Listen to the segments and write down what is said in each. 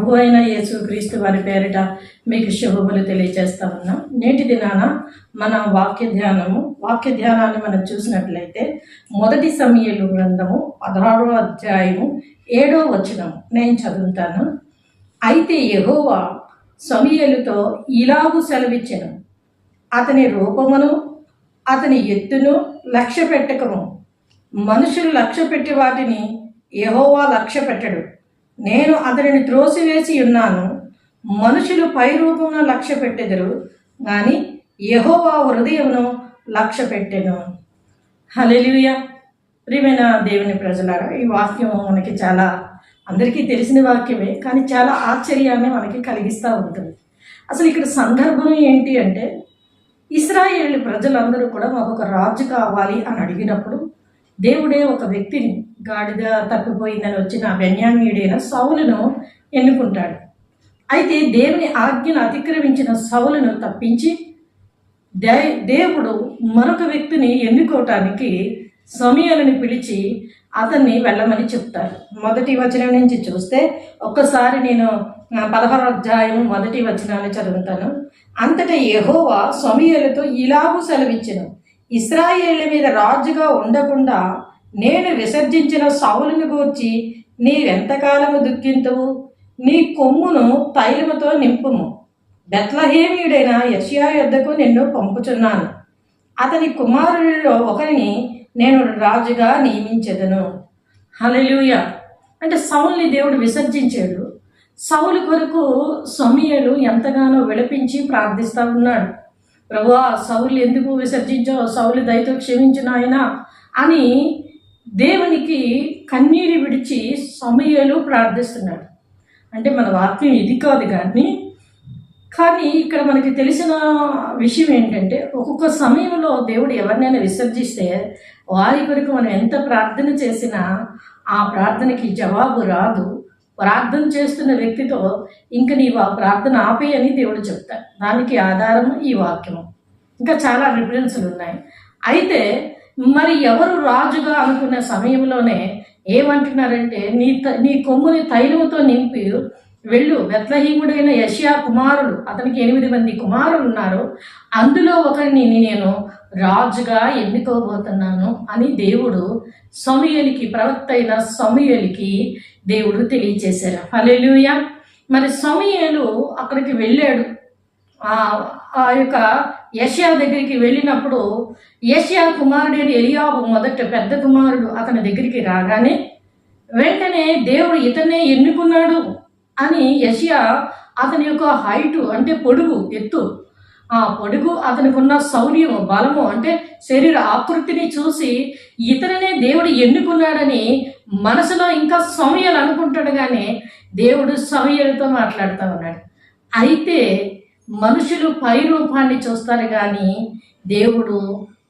ప్రభు అయిన యేసు క్రీస్తు వారి పేరిట మీకు శుభములు తెలియజేస్తా ఉన్నాం. నేటి దినాన మన వాక్య ధ్యానము వాక్య ధ్యానాన్ని మనం చూసినట్లయితే మొదటి సమయలు గ్రంథము పదహారో అధ్యాయము ఏడో వచనం నేను చదువుతాను. అయితే యహోవా సమయలుతో ఇలాగు సెలవిచ్చను. అతని రూపమును అతని ఎత్తును లక్ష్య పెట్టకము మనుషులు లక్ష్య పెట్టి వాటిని యహోవా లక్ష్య పెట్టడు నేను అతనిని త్రోసివేసి ఉన్నాను. మనుషులు పై రూపంలో లక్ష్య పెట్టెదరు కానీ యహోవా హృదయమును లక్ష్య పెట్టెను. హల్లెలూయా. ప్రియమైన దేవుని ప్రజలారా ఈ వాక్యం మనకి చాలా అందరికీ తెలిసిన వాక్యమే కానీ చాలా ఆశ్చర్యాన్ని మనకి కలిగిస్తూ ఉంటుంది. అసలు ఇక్కడ సందర్భం ఏంటి అంటే ఇస్రాయేల్ ప్రజలందరూ కూడా మాకు ఒక రాజు కావాలి అని అడిగినప్పుడు దేవుడే ఒక వ్యక్తిని గాడిద తప్పిపోయిందని వచ్చిన బెన్యామీయుడైన సౌలును ఎన్నుకుంటాడు. అయితే దేవుని ఆజ్ఞను అతిక్రమించిన సౌలును తప్పించి దే దేవుడు మరొక వ్యక్తిని ఎన్నుకోవటానికి సమయాలను పిలిచి అతన్ని వెళ్ళమని చెప్తారు మొదటి వచనం నుంచి చూస్తే ఒక్కసారి నేను పదహారు అధ్యాయం మొదటి వచనాన్ని చదువుతాను. అంతటా యహోవా సమయాలతో ఇలాగూ సెలవిచ్చాను. ఇస్రాయేళ్ళ మీద రాజుగా ఉండకుండా నేను విసర్జించిన సౌలును గూర్చి నీవెంతకాలము దుఃఖింతువు? నీ కొమ్మును తైలముతో నింపుము. బెత్లహేమీయుడైన యషియా యొద్దకు నిన్ను పంపుచున్నాను. అతని కుమారులలో ఒకరిని నేను రాజుగా నియమించెదను. హలలుయ అంటే సౌల్ని దేవుడు విసర్జించాడు. సౌలు కొరకు సమీయలు ఎంతగానో విలపించి ప్రార్థిస్తూ ఉన్నాడు. ప్రభా సౌలు ఎందుకు విసర్జించావు సౌలు దయతో క్షమించిన ఆయన అని దేవునికి కన్నీరు విడిచి సమయలు ప్రార్థిస్తున్నాడు. అంటే మన వాక్యం ఇది కాదు కానీ కానీ ఇక్కడ మనకి తెలిసిన విషయం ఏంటంటే ఒక్కొక్క సమయంలో దేవుడు ఎవరినైనా విసర్జిస్తే వారి కొరకు మనం ఎంత ప్రార్థన చేసినా ఆ ప్రార్థనకి జవాబు రాదు. ప్రార్థన చేస్తున్న వ్యక్తితో ఇంక నీ ప్రార్థన ఆపే అని దేవుడు చెప్తాడు. దానికి ఆధారం ఈ వాక్యము. ఇంకా చాలా రిఫరెన్స్లు ఉన్నాయి. అయితే మరి ఎవరు రాజుగా అనుకున్న సమయంలోనే ఏమంటున్నారంటే నీ నీ కొమ్ముని తైలముతో నింపి వెళ్ళు. బెత్లహీముడైన యషియా కుమారుడు అతనికి ఎనిమిది మంది కుమారులు ఉన్నారు. అందులో ఒకరిని నేను రాజుగా ఎన్నుకోబోతున్నాను అని దేవుడు సమయలికి ప్రవక్త అయిన సమయలికి దేవుడు తెలియచేశారు. హలెలుయ మరి సమయలు అక్కడికి వెళ్ళాడు. ఆ యొక్క యష్యా దగ్గరికి వెళ్ళినప్పుడు యష్యా కుమారుడైన ఎలియాబు మొదట పెద్ద కుమారుడు అతని దగ్గరికి రాగానే వెంటనే దేవుడు ఇతనే ఎన్నుకున్నాడు? అని యషియా అతని యొక్క హైటు అంటే పొడుగు ఎత్తు ఆ పొడుగు అతనికి ఉన్న శౌర్యము బలము అంటే శరీర ఆకృతిని చూసి ఇతనినే దేవుడు ఎన్నుకున్నాడని మనసులో ఇంకా సమయాలు అనుకుంటాడు కానీ దేవుడు సమయాలతో మాట్లాడుతూ ఉన్నాడు. అయితే మనుషులు పై రూపాన్ని చూస్తారు కానీ దేవుడు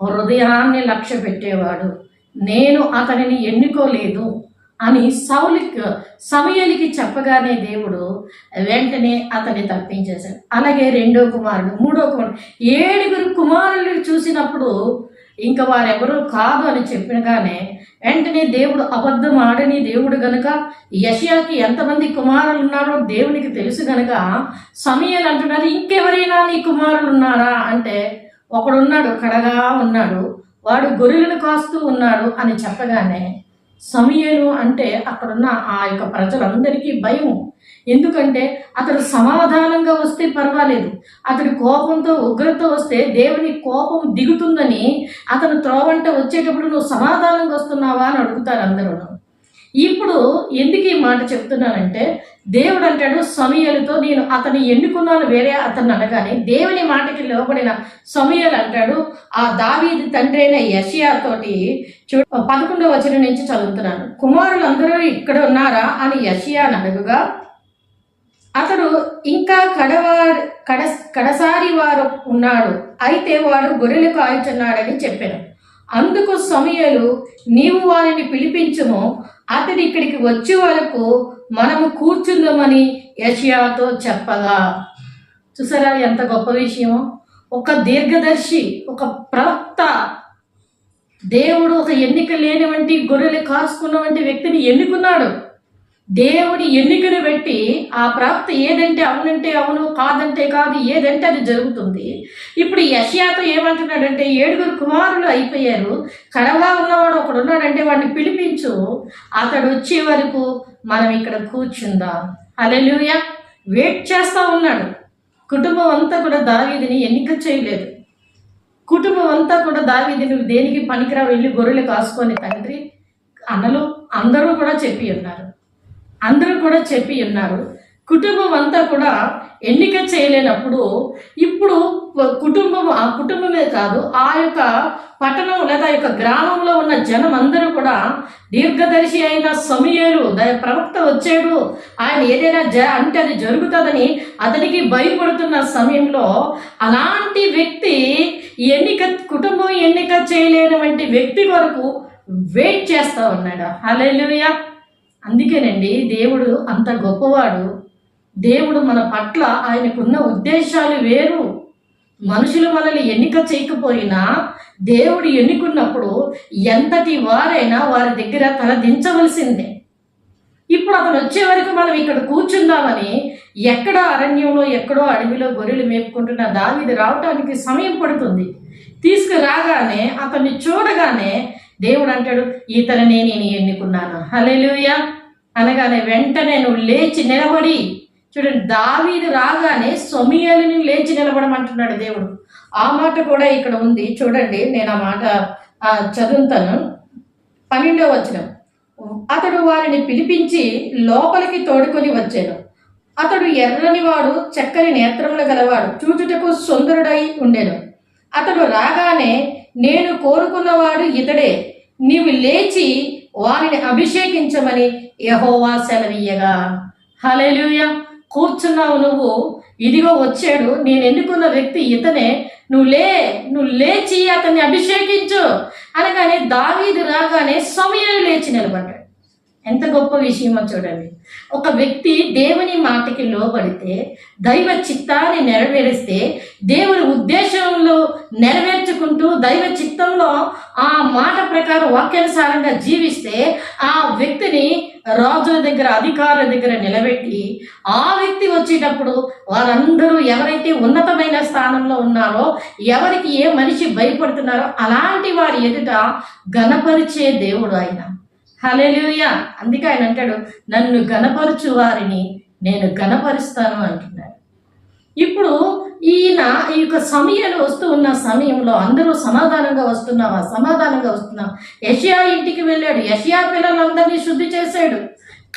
హృదయాన్ని లక్ష్య పెట్టేవాడు నేను అతనిని ఎన్నుకోలేదు. అని సౌలిక్ సమయలికి చెప్పగానే దేవుడు వెంటనే అతన్ని తప్పించేశాడు. అలాగే రెండో కుమారుడు మూడో కుమారుడు ఏడుగురు కుమారులు చూసినప్పుడు ఇంకా వారెవరూ కాదు అని చెప్పినగానే వెంటనే దేవుడు అబద్ధం ఆడని దేవుడు గనుక యషయాకి ఎంతమంది కుమారులు ఉన్నారో దేవునికి తెలుసు గనుక సమయాలు అంటున్నారు ఇంకెవరైనా నీ కుమారులు ఉన్నారా? అంటే ఒకడున్నాడు కడగా ఉన్నాడు వాడు గొర్రెలను కాస్తూ ఉన్నాడు అని చెప్పగానే సమయలు అంటే అక్కడున్న ఆ యొక్క ప్రజలందరికీ భయం ఎందుకంటే అతడు సమాధానంగా వస్తే పర్వాలేదు. అతడు కోపంతో ఉగ్రత వస్తే దేవుని కోపం దిగుతుందని అతను త్రోవంట వచ్చేటప్పుడు నువ్వు సమాధానంగా వస్తున్నావా అని అడుగుతారు అందరూ ఇప్పుడు ఎందుకు ఈ మాట చెప్తున్నానంటే దేవుడు అంటాడు సమయలతో నేను అతను ఎన్నుకున్నాను వేరే అతను అనగానే దేవుని మాటకి లోబడిన సమయలు అంటాడు. ఆ దావీది తండ్రి అయిన యషియాతోటి చూ పదకొండవ వచనం నుంచి చదువుతున్నాను. కుమారులందరూ ఇక్కడ ఉన్నారా అని యషియా అడుగుగా అతడు ఇంకా కడవాడు కడ కడసారి వారు ఉన్నాడు అయితే వాడు గొర్రెలు కాయుచున్నాడని చెప్పాను. అందుకు సమయలు నీవు వారిని పిలిపించము. అతడు ఇక్కడికి వచ్చే వరకు మనము కూర్చుందామని యషయాతో చెప్పగా. చూసారా ఎంత గొప్ప విషయం ఒక దీర్ఘదర్శి ఒక ప్రవక్త. దేవుడు ఒక ఎన్నిక లేని వంటి గొర్రెలు కాసుకున్న వంటి వ్యక్తిని ఎన్నుకున్నాడు. దేవుడి ఎన్నికను పెట్టి ఆ ప్రాప్తి ఏదంటే అవునంటే అవును కాదంటే కాదు ఏదంటే అది జరుగుతుంది. ఇప్పుడు యష్యాతో ఏమంటున్నాడంటే ఏడుగురు కుమారులు అయిపోయారు. కడవగా ఉన్నవాడు ఒకడు ఉన్నాడంటే వాడిని పిలిపించు. అతడు వచ్చే వరకు మనం ఇక్కడ కూర్చుందాం. అలెలుయ వెయిట్ చేస్తూ ఉన్నాడు. కుటుంబం అంతా కూడా దావీదిని ఎన్నిక చేయలేదు. కుటుంబం అంతా కూడా దావీది నువ్వు దేనికి పనికిరా వెళ్ళి గొర్రెలు కాసుకొని తండ్రి అన్నలు అందరూ కూడా చెప్పి ఉన్నారు. అందరూ కూడా చెప్పి ఉన్నారు. కుటుంబం అంతా కూడా ఎన్నిక చేయలేనప్పుడు ఇప్పుడు కుటుంబం ఆ కుటుంబమే కాదు ఆ యొక్క పట్టణం లేదా ఆ యొక్క గ్రామంలో ఉన్న జనం అందరూ కూడా దీర్ఘదర్శి అయిన సమయలు ప్రవక్త వచ్చాడు. ఆయన ఏదైనా జ అంటే అది జరుగుతుందని అతనికి భయపడుతున్న సమయంలో అలాంటి వ్యక్తి ఎన్నిక కుటుంబం ఎన్నిక చేయలేనటువంటి వ్యక్తి వరకు వెయిట్ చేస్తూ ఉన్నాడు. హల్లెలూయా. అందుకేనండి దేవుడు అంత గొప్పవాడు. దేవుడు మన పట్ల ఆయనకున్న ఉద్దేశాలు వేరు. మనుషులు మనల్ని ఎన్నిక చేయకపోయినా దేవుడు ఎన్నుకున్నప్పుడు ఎంతటి వారైనా వారి దగ్గర తల దించవలసిందే. ఇప్పుడు అతను వచ్చే వరకు మనం ఇక్కడ కూర్చుందామని ఎక్కడ అరణ్యంలో ఎక్కడో అడవిలో గొర్రెలు మేపుకుంటున్న దావిది రావటానికి సమయం పడుతుంది. తీసుకురాగానే అతన్ని చూడగానే దేవుడు అంటాడు ఈతలనే నేను ఎన్నుకున్నాను. హలెలుయ అనగానే వెంటనే నువ్వు లేచి నిలబడి చూడండి దావీదు రాగానే సొమియలుని లేచి నిలబడమంటున్నాడు దేవుడు. ఆ మాట కూడా ఇక్కడ ఉంది. చూడండి నేను ఆ మాట చదువుతాను. పన్నెండో వచ్చిన అతడు వారిని పిలిపించి లోపలికి తోడుకొని వచ్చాను అతడు ఎర్రని వాడు చక్కని నేత్రములు గలవాడు చూచుటకు సుందరుడై ఉండెను. అతడు రాగానే నేను కోరుకున్నవాడు ఇతడే. నీవు లేచి వారిని అభిషేకించమని యహోవా సెలవీయగా హల్లెలూయా. కూర్చున్నావు నువ్వు. ఇదిగో వచ్చాడు. నేను ఎన్నుకున్న వ్యక్తి ఇతనే. నువ్వు లే నువ్వు లేచి అతన్ని అభిషేకించు అనగానే దావీదు రాగానే సమయం లేచి నిలబడ్డాడు. ఎంత గొప్ప విషయమో చూడండి. ఒక వ్యక్తి దేవుని మాటకి లోబడితే దైవ చిత్తాన్ని నెరవేరిస్తే దేవుని ఉద్దేశంలో నెరవేర్చుకుంటూ దైవ చిత్తంలో ఆ మాట ప్రకారం వాక్యానుసారంగా జీవిస్తే ఆ వ్యక్తిని రాజుల దగ్గర అధికారుల దగ్గర నిలబెట్టి ఆ వ్యక్తి వచ్చేటప్పుడు వారందరూ ఎవరైతే ఉన్నతమైన స్థానంలో ఉన్నారో ఎవరికి ఏ మనిషి భయపడుతున్నారో అలాంటి వారి ఎదుట గణపరిచే దేవుడు ఆయన. హల్లెలూయా. అందుకే ఆయన అంటాడు నన్ను గనపరుచు వారిని నేను గనపరుస్తాను అంటున్నాడు. ఇప్పుడు ఈయన ఈ యొక్క సమయాలు వస్తూ ఉన్న సమయంలో అందరూ సమాధానంగా వస్తున్నావా? సమాధానంగా వస్తున్నాం యషియా ఇంటికి వెళ్ళాడు. యషియా పిల్లలందరినీ శుద్ధి చేశాడు.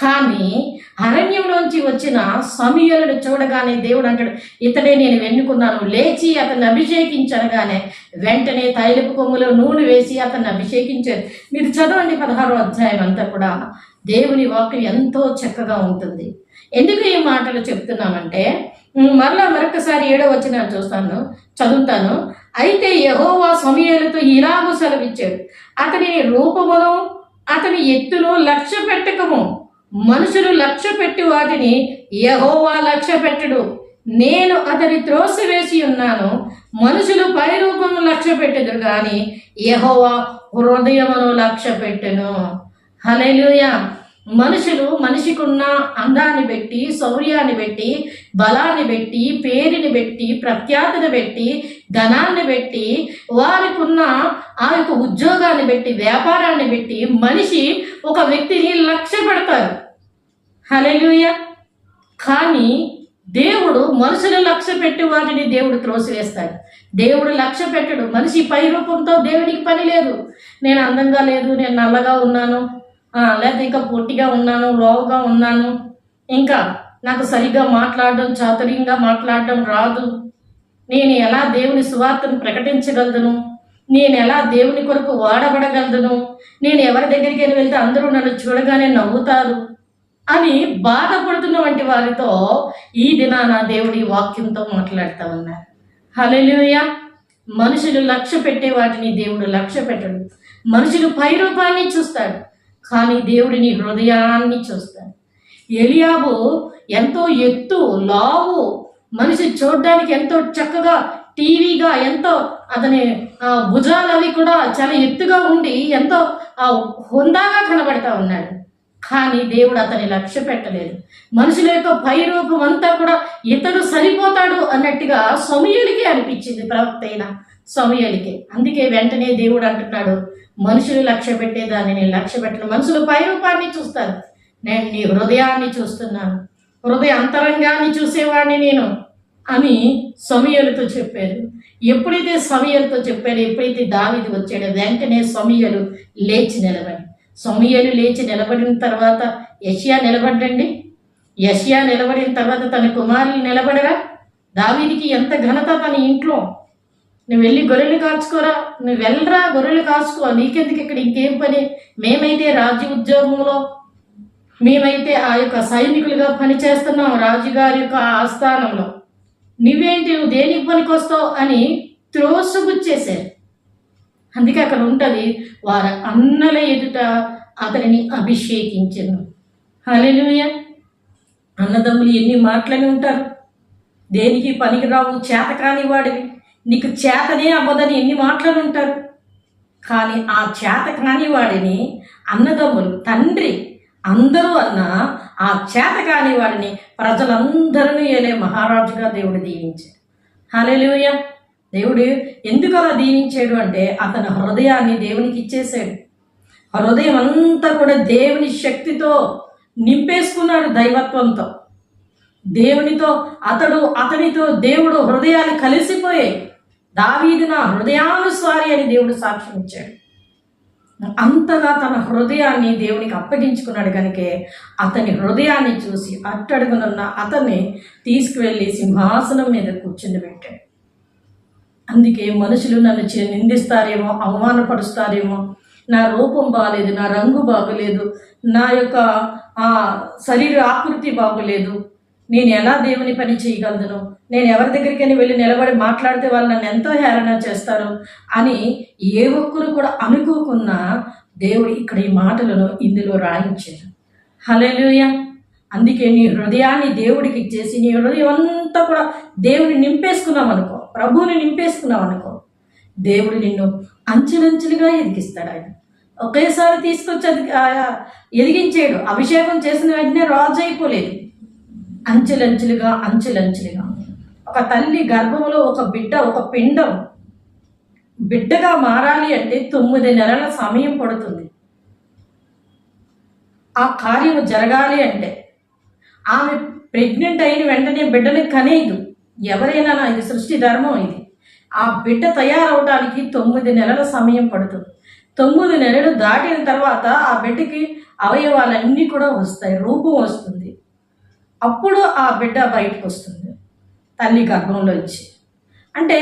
కానీ అరణ్యంలోంచి వచ్చిన సమీయులను చూడగానే దేవుడు అంటాడు ఇతడే నేను వెన్నుకున్నాను లేచి అతన్ని అభిషేకించనగానే వెంటనే తైలపు కొమ్ములో నూనె వేసి అతన్ని అభిషేకించారు. మీరు చదవండి పదహారో అధ్యాయం అంతా కూడా. దేవుని వాక్యం ఎంతో చక్కగా ఉంటుంది. ఎందుకు ఈ మాటలు చెప్తున్నామంటే మరలా మరొకసారి ఏడో వచ్చిన చూస్తాను చదువుతాను. అయితే యహోవా సమయాలతో ఇలాగూ సెలవిచ్చాడు అతని రూపమును అతని ఎత్తును లక్ష్య పెట్టకము మనుషులు లక్ష్య పెట్టి వాటిని యహోవా లక్ష్య పెట్టడు. నేను అతని త్రోసివేసి ఉన్నాను. మనుషులు పై రూపము లక్ష్య పెట్టెదురు కానీ యహోవా హృదయమును లక్ష్య పెట్టెను. హల్లెలూయా. మనుషులు మనిషికున్న అందాన్ని పెట్టి శౌర్యాన్ని పెట్టి బలాన్ని పెట్టి పేరుని పెట్టి ప్రఖ్యాతిని పెట్టి ధనాన్ని పెట్టి వారికున్న ఆ యొక్క ఉద్యోగాన్ని పెట్టి వ్యాపారాన్ని పెట్టి మనిషి ఒక వ్యక్తిని లక్ష్య పెడతారు హలెలుయ కానీ దేవుడు మనుషులు లక్ష్య పెట్టి వాటిని దేవుడు త్రోసివేస్తాడు. దేవుడు లక్ష్య పెట్టడు. మనిషి పై రూపంతో దేవుడికి పని లేదు. నేను అందంగా లేదు నేను నల్లగా ఉన్నాను లేదా ఇంకా పొట్టిగా ఉన్నాను లోవుగా ఉన్నాను. ఇంకా నాకు సరిగ్గా మాట్లాడడం చాతుర్యంగా మాట్లాడడం రాదు. నేను ఎలా దేవుని సువార్తను ప్రకటించగలను? నేను ఎలా దేవుని కొరకు వాడబడగలను? నేను ఎవరి దగ్గరికి వెళ్తే అందరూ నన్ను చూడగానే నవ్వుతారు. అని బాధపడుతున్న వంటి వారితో ఈ దినాన దేవుడి వాక్యంతో మాట్లాడుతూ ఉన్నారు. హల్లెలూయా. మనుషులు లక్ష్య పెట్టే వాటిని దేవుడు లక్ష్య పెట్టడు. మనుషులు పై రూపాన్ని చూస్తాడు కానీ దేవుడిని హృదయాన్ని చూస్తాడు ఎలియాబు ఎంతో ఎత్తు లావు మనిషి చూడడానికి ఎంతో చక్కగా టీవీగా ఎంతో అతని ఆ, భుజాలు అవి కూడా చాలా ఎత్తుగా ఉండి ఎంతో హుందాగా కనబడతా ఉన్నాడు. కానీ దేవుడు అతని లక్ష్య పెట్టలేదు. మనుషుల యొక్క పై రూపం అంతా కూడా ఇతడు సరిపోతాడు అన్నట్టుగా సమయుడికి అనిపించింది ప్రవక్త అయిన సమయలికి. అందుకే వెంటనే దేవుడు అంటున్నాడు మనుషులు లక్ష్య పెట్టేదాన్ని నేను లక్ష్య పెట్టను. మనుషులు పై రూపాన్ని చూస్తారు. నేను నీ హృదయాన్ని చూస్తున్నాను. హృదయ అంతరంగాన్ని చూసేవాడిని నేను అని సమయలతో చెప్పారు ఎప్పుడైతే సమయలతో చెప్పాడు ఎప్పుడైతే దావిది వచ్చాడో వెంటనే సమయలు లేచి నిలబడి సమయలు లేచి నిలబడిన తర్వాత యషియా నిలబడ్డండి. యషియా నిలబడిన తర్వాత తన కుమారులు నిలబడరా దావీదికి ఎంత ఘనత తన ఇంట్లో? నువ్వు వెళ్ళి గొర్రెలు కాచుకోరా? నువ్వు వెళ్ళరా గొర్రెలు కాచుకో? నీకెందుకు ఇక్కడ ఇంకేం పని? మేమైతే రాజ్య ఉద్యోగంలో మేమైతే ఆ యొక్క సైనికులుగా పనిచేస్తున్నాం రాజుగారి యొక్క ఆస్థానంలో. నువ్వేంటి? నువ్వు దేనికి పనికొస్తావు? అని త్రోసుగుచ్చేశారు అందుకే అక్కడ ఉంటుంది వారి అన్నల ఎదుట అతనిని అభిషేకించను. హలెలుయ అన్నదమ్ములు ఎన్ని మాటలని ఉంటారు. దేనికి పనికిరావు చేత కాని వాడివి. నీకు చేతనే అవ్వదని ఎన్ని మాటలు ఉంటారు. కానీ ఆ చేత కాని వాడిని అన్నదమ్ములు తండ్రి అందరూ అన్న ఆ చేత కాని వాడిని ప్రజలందరూ ఏలే మహారాజుగా దేవుడు దీవించారు. హల్లెలూయ. దేవుడు ఎందుకు అలా దీవించాడు అంటే అతని హృదయాన్ని దేవునికి ఇచ్చేసాడు హృదయం అంతా కూడా దేవుని శక్తితో నింపేసుకున్నాడు దైవత్వంతో. దేవునితో అతడు అతనితో దేవుడు హృదయాలు కలిసిపోయాయి దావీదు నా హృదయానుస్వారి అని దేవుడు సాక్ష్యం ఇచ్చాడు. అంతగా తన హృదయాన్ని దేవునికి అప్పగించుకున్నాడు కనుకే అతని హృదయాన్ని చూసి అట్టడుగునున్న అతన్ని తీసుకువెళ్ళి సింహాసనం మీద కూర్చుని పెట్టాడు. అందుకే మనుషులు నన్ను నిందిస్తారేమో అవమానపరుస్తారేమో. నా రూపం బాగలేదు నా రంగు బాగలేదు నా యొక్క ఆ, శరీర ఆకృతి బాగలేదు. నేను ఎలా దేవుని పని చేయగలను? నేను ఎవరి దగ్గరికైనా వెళ్ళి నిలబడి మాట్లాడితే వాళ్ళు నన్ను ఎంతో హేళన చేస్తారు అని ఏ ఒక్కరు కూడా అనుకోకున్నా దేవుడు ఇక్కడ ఈ మాటలను ఇందులో రాయించారు. హల్లెలూయా! అందుకే నీ హృదయాన్ని దేవుడికి ఇచ్చేసి నీ హృదయం అంతా కూడా దేవుడిని నింపేసుకున్నాం అనుకో ప్రభువుని నింపేసుకున్నావు అనుకో. దేవుడు నిన్ను అంచెలంచెలుగా ఎదిగిస్తాడు ఆయన. ఒకేసారి తీసుకొచ్చి అది ఎదిగించాడు అభిషేకం చేసిన వెంటనే రాజు అయిపోలేదు. అంచెలంచెలుగా అంచెలంచెలుగా. ఒక తల్లి గర్భంలో ఒక బిడ్డ ఒక పిండం బిడ్డగా మారాలి అంటే తొమ్మిది నెలల సమయం పడుతుంది. ఆ కార్యము జరగాలి అంటే ఆమె ప్రెగ్నెంట్ అయిన వెంటనే బిడ్డని కనేదు ఎవరైనా ఇది సృష్టి ధర్మం ఇది. ఆ బిడ్డ తయారవడానికి తొమ్మిది నెలల సమయం పడుతుంది. తొమ్మిది నెలలు దాటిన తర్వాత ఆ బిడ్డకి అవయవాలన్నీ కూడా వస్తాయి రూపం వస్తుంది. అప్పుడు ఆ బిడ్డ బయటకు వస్తుంది తల్లి గర్భంలో ఇచ్చి అంటే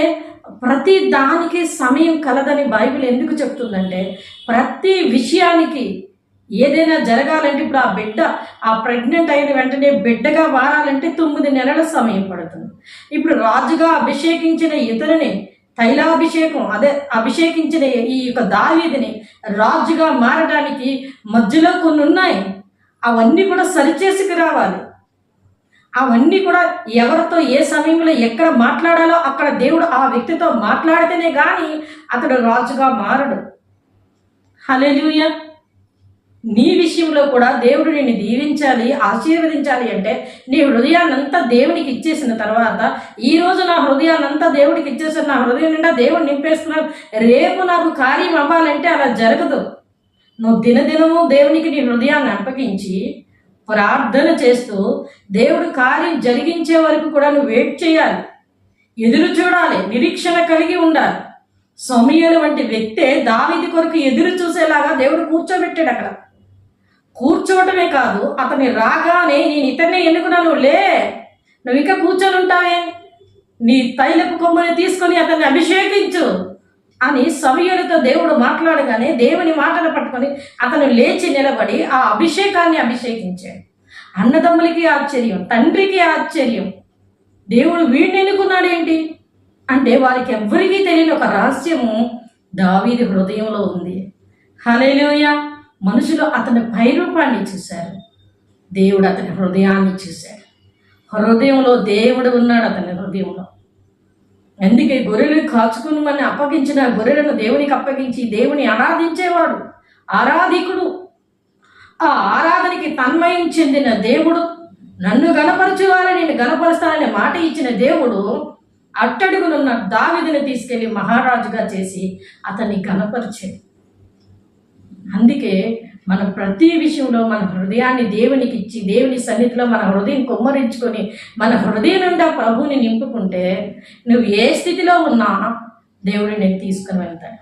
ప్రతి దానికి సమయం కలదని బైబిల్ ఎందుకు చెప్తుందంటే ప్రతి విషయానికి ఏదైనా జరగాలంటే ఇప్పుడు ఆ బిడ్డ ఆ ప్రెగ్నెంట్ అయిన వెంటనే బిడ్డగా మారాలంటే తొమ్మిది నెలల సమయం పడుతుంది. ఇప్పుడు రాజుగా అభిషేకించిన ఇతరుని తైలాభిషేకం అదే అభిషేకించిన ఈ యొక్క దావీదిని రాజుగా మారడానికి మధ్యలో కొన్ని ఉన్నాయి అవన్నీ కూడా సరిచేసుకు రావాలి. అవన్నీ కూడా ఎవరితో ఏ సమయంలో ఎక్కడ మాట్లాడాలో అక్కడ దేవుడు ఆ వ్యక్తితో మాట్లాడితేనే కానీ అతడు రాజుగా మారడు. హల్లెలూయా. నీ విషయంలో కూడా దేవుడు నిన్ను దీవించాలి ఆశీర్వదించాలి అంటే నీ హృదయాన్నంతా దేవునికి ఇచ్చేసిన తర్వాత ఈ రోజు నా హృదయాన్నంతా దేవుడికి ఇచ్చేసిన నా హృదయం నిండా దేవుడు నింపేస్తున్నాను రేపు నాకు కార్యం అవ్వాలంటే అలా జరగదు. నువ్వు దినదినము దేవునికి నీ హృదయాన్ని అప్పగించి ప్రార్థన చేస్తూ దేవుడు కార్యం జరిగించే వరకు కూడా నువ్వు వెయిట్ చేయాలి. ఎదురు చూడాలి నిరీక్షణ కలిగి ఉండాలి. సమయలు వంటి వ్యక్తే దావిది కొరకు ఎదురు చూసేలాగా దేవుడు కూర్చోబెట్టాడు అక్కడ. కూర్చోవటమే కాదు అతని రాగానే నేను ఇతన్ని ఎన్నుకున్నాను లే! నువ్వు ఇంకా కూర్చొని ఉంటావే నీ తైలపు కొమ్మని తీసుకొని అతన్ని అభిషేకించు! అని సమయులతో దేవుడు మాట్లాడగానే దేవుని మాటలు పట్టుకొని అతను లేచి నిలబడి ఆ అభిషేకాన్ని అభిషేకించాడు. అన్నదమ్ములకి ఆశ్చర్యం తండ్రికి ఆశ్చర్యం. దేవుడు వీడిని ఎన్నుకున్నాడేంటి? అంటే వారికి ఎవ్వరికీ తెలియని ఒక రహస్యము దావీది హృదయంలో ఉంది. హలేలోయ మనుషులు అతని పైరూపాన్ని చూశారు. దేవుడు అతని హృదయాన్ని చూశాడు. హృదయంలో దేవుడు ఉన్నాడు అతని హృదయంలో. అందుకే గొర్రెలు కాచుకుని మన అప్పగించిన గొర్రెలను దేవునికి అప్పగించి దేవుని ఆరాధించేవాడు ఆరాధికుడు. ఆ ఆరాధనకి తన్మయం చెందిన దేవుడు నన్ను గణపరచువాలని నేను గణపరుస్తానని మాట ఇచ్చిన దేవుడు అట్టడుగునున్న దావిదిని తీసుకెళ్ళి మహారాజుగా చేసి అతన్ని గణపరిచాడు. అందుకే మన ప్రతి విషయంలో మన హృదయాన్ని దేవునికి ఇచ్చి దేవుని సన్నిధిలో మన హృదయం కుమ్మరించుకొని మన హృదయం నుండి ప్రభువుని నింపుకుంటే నువ్వు ఏ స్థితిలో ఉన్నా దేవుడు నేను తీసుకుని వెళ్తాను.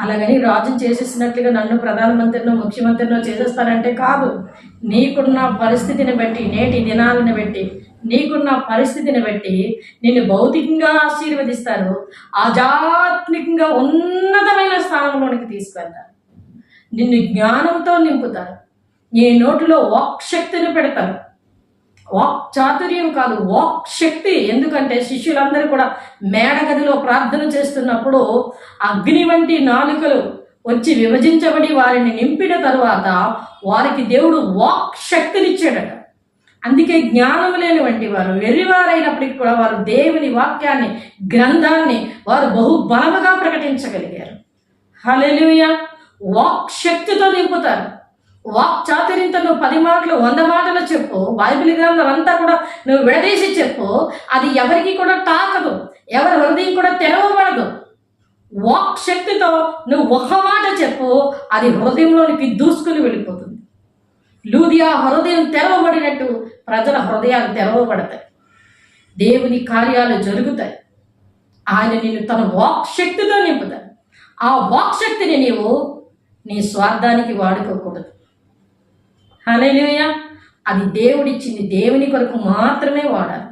అలాగని రాజు చేసేసినట్లుగా నన్ను ప్రధానమంత్రినో ముఖ్యమంత్రినో చేసేస్తారంటే కాదు. నీకున్న పరిస్థితిని బట్టి నేటి దినాలను బట్టి నీకున్న పరిస్థితిని బట్టి నిన్ను భౌతికంగా ఆశీర్వదిస్తారు. ఆధ్యాత్మికంగా ఉన్నతమైన స్థానంలోనికి తీసుకెళ్తారు నిన్ను జ్ఞానంతో నింపుతారు నీ నోటిలో వాక్ శక్తిని పెడతారు వాక్ చాతుర్యం కాదు వాక్ శక్తి. ఎందుకంటే శిష్యులందరూ కూడా మేడగదిలో ప్రార్థన చేస్తున్నప్పుడు అగ్ని వంటి నాలుకలు వచ్చి విభజించబడి వారిని నింపిన తరువాత వారికి దేవుడు వాక్ శక్తినిచ్చాడట. అందుకే జ్ఞానం లేని వంటి వారు వెర్రివారైనప్పటికీ కూడా వారు దేవుని వాక్యాన్ని గ్రంథాన్ని వారు బహు బలముగా ప్రకటించగలిగారు. హలెలుయ వాక్ శక్తితో నింపుతారు వాక్ చాతుర్యంతో నువ్వు పది మాటలు వంద మాటలు చెప్పు. బైబిల్ గ్రంథం అంతా కూడా నువ్వు విడదీసి చెప్పు. అది ఎవరికి కూడా తాకదు. ఎవరి హృదయం కూడా తెరవబడదు. వాక్ శక్తితో నువ్వు ఒక మాట చెప్పు అది హృదయంలోనికి దూసుకుని వెళ్ళిపోతుంది. లూదియా హృదయం తెరవబడినట్టు ప్రజల హృదయాలు తెరవబడతాయి. దేవుని కార్యాలు జరుగుతాయి. ఆయన నిన్ను తన వాక్ శక్తితో నింపుతాడు. ఆ వాక్ శక్తిని నీవు నీ స్వార్థానికి వాడుకోకూడదు. హలేలుయ అది దేవుడిచ్చింది దేవుని కొరకు మాత్రమే వాడాలి.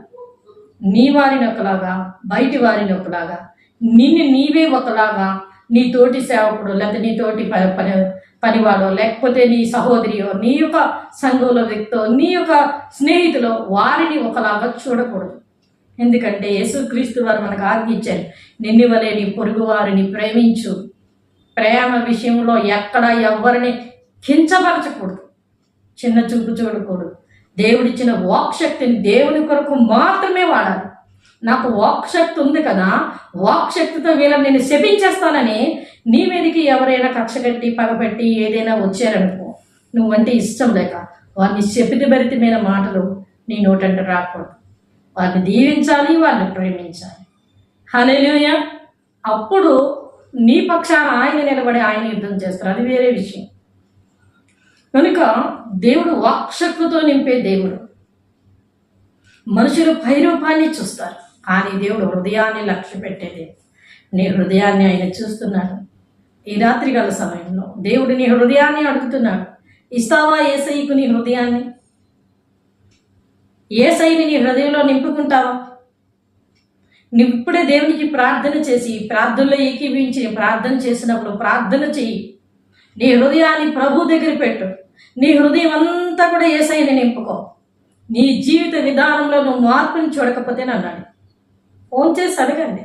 నీ వారిని ఒకలాగా బయటి వారిని ఒకలాగా నిన్ను నీవే ఒకలాగా నీ తోటి సేవకుడు లేకపోతే నీ తోటి ప- పని పనివాడో లేకపోతే నీ సహోదరియో నీ యొక్క సంఘంలో వ్యక్తో నీ యొక్క స్నేహితులో వారిని ఒకలాగా చూడకూడదు. ఎందుకంటే యేసుక్రీస్తు వారు మనకు ఆజ్ఞించారు నిన్ను వలే నీ పొరుగు వారిని ప్రేమించు ప్రేమ విషయంలో ఎక్కడ ఎవరిని కించపరచకూడదు. చిన్న చూపు చూడకూడదు. దేవుడిచ్చిన వాక్శక్తిని దేవుని కొరకు మాత్రమే వాడాలి. నాకు వాక్శక్తి ఉంది కదా వాక్శక్తితో వీళ్ళని నేను శపించేస్తానని నీ మీదకి ఎవరైనా కక్ష కట్టి పగపెట్టి ఏదైనా వచ్చారనుకో నువ్వంటే ఇష్టం లేక వారిని శపితి భరితమైన మాటలు నీ నోటంట రాకూడదు. వారిని దీవించాలి వారిని ప్రేమించాలి. హల్లెలూయా. అప్పుడు నీ పక్షాన ఆయన నిలబడి ఆయన యుద్ధం చేస్తారు. అది వేరే విషయం. కనుక దేవుడు వాక్శక్తితో నింపే దేవుడు. మనుషులు పైరూపాన్ని చూస్తారు. కానీ దేవుడు హృదయాన్ని లక్ష్య పెట్టేది నీ హృదయాన్ని ఆయన చూస్తున్నాడు. ఈ రాత్రికాల సమయంలో దేవుడు నీ హృదయాన్ని అడుగుతున్నాడు. ఇస్తావా ఏసైకు నీ హృదయాన్ని? ఏసైని నీ హృదయంలో నింపుకుంటావా? నువ్వు ఇప్పుడే దేవునికి ప్రార్థన చేసి ప్రార్థనలో ఏకీభించి ప్రార్థన చేసినప్పుడు ప్రార్థన చెయ్యి. నీ హృదయాన్ని ప్రభు దగ్గర పెట్టు. నీ హృదయం అంతా కూడా ఏసైని నింపుకో. నీ జీవిత విధానంలో నువ్వు మార్పుని చూడకపోతే అన్నాడు ఫోన్ చేసి అడగండి.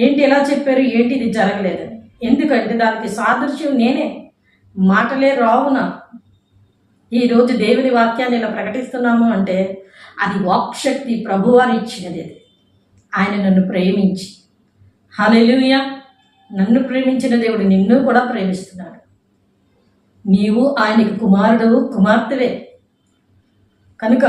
ఏంటి ఎలా చెప్పారు? ఏంటి ఇది జరగలేదని. ఎందుకంటే దానికి సాదృశ్యం నేనే. మాటలే రావు నాకు. ఈరోజు దేవుని వాక్యాన్ని ఇలా ప్రకటిస్తున్నాము అంటే అది వాక్శక్తి ప్రభువారు ఇచ్చినది అది. ఆయన నన్ను ప్రేమించి. హలెలుయ నన్ను ప్రేమించిన దేవుడు నిన్ను కూడా ప్రేమిస్తున్నాడు. నీవు ఆయనకి కుమారుడు కుమార్తెవే. కనుక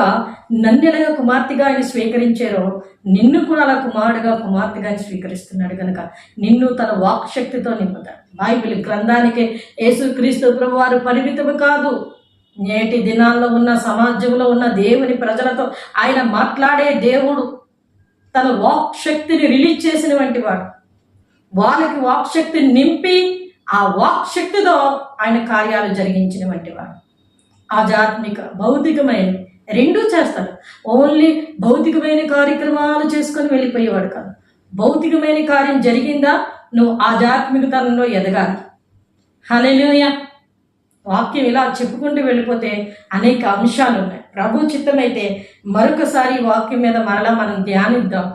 నన్ను ఎలాగ కుమార్తెగా ఆయన స్వీకరించారో నిన్ను కూడా అలా కుమారుడుగా కుమార్తెగా ఆయన స్వీకరిస్తున్నాడు కనుక నిన్ను తన వాక్ శక్తితో నింపుతాడు. బైబిల్ గ్రంథానికి యేసుక్రీస్తు ప్రభు వారు పరిమితము కాదు. నేటి దినాల్లో ఉన్న సమాజంలో ఉన్న దేవుని ప్రజలతో ఆయన మాట్లాడే దేవుడు. తన వాక్ శక్తిని రిలీజ్ చేసిన వంటి వాడు. వాళ్ళకి వాక్ శక్తిని నింపి ఆ వాక్ శక్తితో ఆయన కార్యాలు జరిగించిన వంటి వాడు. ఆధ్యాత్మిక భౌతికమైన రెండూ చేస్తాడు. ఓన్లీ భౌతికమైన కార్యక్రమాలు చేసుకొని వెళ్ళిపోయేవాడు కాదు. భౌతికమైన కార్యం జరిగిందా? నువ్వు ఆధ్యాత్మికతనంలో ఎదగాలి. హలే వాక్యం ఇలా చెప్పుకుంటూ వెళ్ళిపోతే అనేక అంశాలు ఉన్నాయి. ప్రభు చిత్తమైతే మరొకసారి వాక్యం మీద మరలా మనం ధ్యానిద్దాం.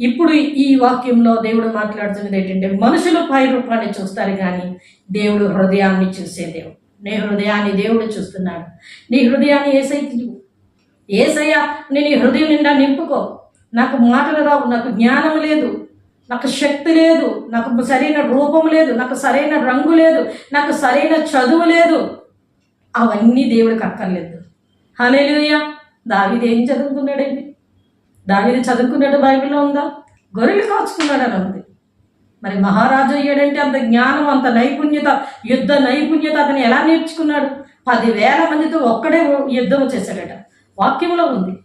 ఇప్పుడు ఈ వాక్యంలో దేవుడు మాట్లాడుతున్నది ఏంటంటే మనుషులు పై రూపాన్ని చూస్తారు కానీ దేవుడు హృదయాన్ని చూసే దేవుడు. నీ హృదయాన్ని దేవుడు చూస్తున్నాడు. నీ హృదయాన్ని ఏసైకి ఏసయ్యా నేను ఈ హృదయం నిండా నింపుకో. నాకు మాటలు రావు నాకు జ్ఞానం లేదు. నాకు శక్తి లేదు నాకు సరైన రూపం లేదు నాకు సరైన రంగు లేదు నాకు సరైన చదువు లేదు. అవన్నీ దేవుడికి అక్కర్లేదు. హలేలుయ్య దావిది ఏం చదువుకున్నాడండి? దావిది చదువుకున్నాడు బైబిల్లో ఉందా? గొర్రెలు కాచుకున్నాడని ఉంది. మరి మహారాజు అయ్యాడంటే అంత జ్ఞానం అంత నైపుణ్యత యుద్ధ నైపుణ్యత అతను ఎలా నేర్చుకున్నాడు? పదివేల మందితో ఒక్కడే యుద్ధం చేశాడట. వాక్యంలో ఉంది.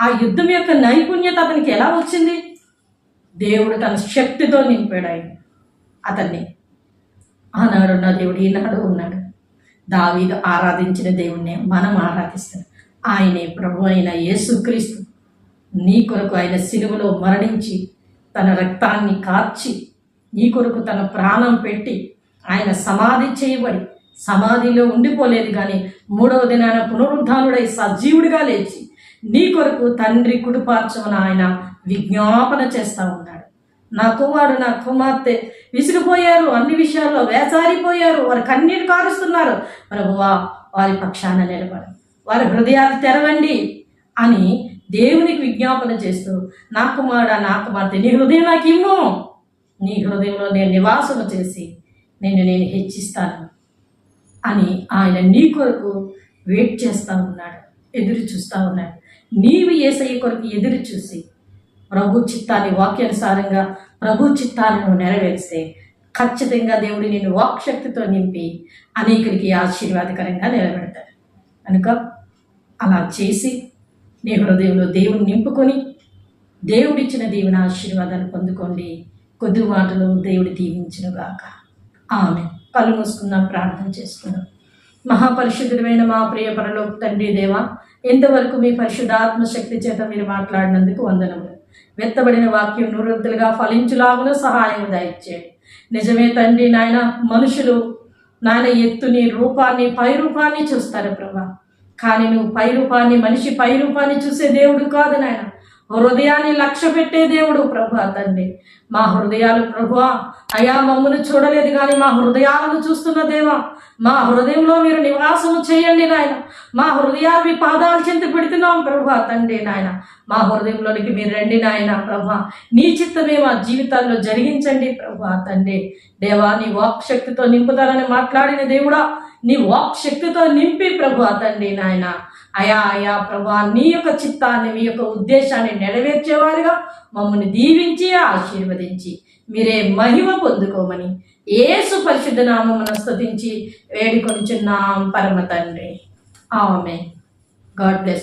ఆ యుద్ధం యొక్క నైపుణ్యత అతనికి ఎలా వచ్చింది? దేవుడు తన శక్తితో నింపాడు ఆయన అతన్ని ఆనాడు ఉన్న దేవుడు ఈనాడు ఉన్నాడు. దావీదు ఆరాధించిన దేవుణ్ణి మనం ఆరాధిస్తాం ఆయనే ప్రభు అయిన యేసుక్రీస్తు నీ కొరకు ఆయన సిలువలో మరణించి తన రక్తాన్ని కార్చి నీ కొరకు తన ప్రాణం పెట్టి ఆయన సమాధి చేయబడి సమాధిలో ఉండిపోలేదు కానీ మూడవ దినాన పునరుద్ధానుడై సజీవుడిగా లేచి నీ కొరకు తండ్రి కుడిపార్చమని ఆయన విజ్ఞాపన చేస్తూ ఉన్నాడు. నా కుమారుడు నా కుమార్తె విసిగిపోయారు అన్ని విషయాల్లో వేసారిపోయారు వారు కన్నీరు కారుస్తున్నారు. ప్రభువా వారి పక్షాన నిలబడు. వారి హృదయాలు తెరవండి అని దేవునికి విజ్ఞాపన చేస్తూ నా కుమారుడా నా కుమార్తె నీ హృదయం నాకు ఇవ్వు. నీ హృదయంలో నేను నివాసము చేసి నిన్ను నేను హెచ్చిస్తాను అని ఆయన నీ కొరకు వెయిట్ చేస్తూ ఉన్నాడు ఎదురు చూస్తూ ఉన్నాడు. నీవు ఏసయ్య కొరకు ఎదురు చూసి ప్రభు చిత్తాన్ని వాక్యానుసారంగా ప్రభు చిత్తాలను నెరవేరిస్తే ఖచ్చితంగా దేవుడు నేను వాక్శక్తితో నింపి అనేకులకి ఆశీర్వాదకరంగా నిలబెడతాడు. కనుక అలా చేసి నీ హృదయంలో దేవుని నింపుకొని దేవుడిచ్చిన దేవుని ఆశీర్వాదాన్ని పొందుకోండి. కొద్ది మాటలు దేవుడి దీవించునుగాక. ఆమె కళ్ళు మూసుకుందాం ప్రార్థన చేసుకుందాం. మహాపరిశుద్ధుడమైన మా ప్రియ పరలోక తండ్రి దేవ ఎంతవరకు మీ పరిశుద్ధాత్మ శక్తి చేత మీరు మాట్లాడినందుకు వందనములు. వెత్తబడిన వాక్యం నూరొద్దులుగా ఫలించులాగున సహాయం దయచేయండి. నిజమే తండ్రి నాయన మనుషులు నాయన ఎత్తుని రూపాన్ని పై రూపాన్ని చూస్తారు ప్రభా. కానీ నువ్వు పై రూపాన్ని మనిషి పై రూపాన్ని చూసే దేవుడు కాదు నాయన. హృదయాన్ని లక్ష్య పెట్టే దేవుడు ప్రభు తండ్రి మా హృదయాలు ప్రభు అయా మమ్మల్ని చూడలేదు కానీ మా హృదయాలను చూస్తున్న దేవా మా హృదయంలో మీరు నివాసము చేయండి నాయన. మా హృదయాలు మీ పాదాలు చింత పెడుతున్నాం ప్రభు తండ్రి నాయన. మా హృదయంలోనికి మీరు రండి నాయన ప్రభా. నీ చిత్తమే మా జీవితాల్లో జరిగించండి ప్రభు తండ్రి దేవా నీ వాక్ శక్తితో నింపుతారని మాట్లాడిన దేవుడా నీ వాక్ శక్తితో నింపి ప్రభు తండ్రి నాయన. అయా అయా ప్రభా నీ యొక్క చిత్తాన్ని మీ యొక్క ఉద్దేశాన్ని నెరవేర్చేవారుగా మమ్మల్ని దీవించి ఆశీర్వదించి మీరే మహిమ పొందుకోమని ఏసు పరిశుద్ధ నామమును స్తుతించి వేడుకొనిచున్నాం పరమ తండ్రి. ఆమె గాడ్ బ్లెస్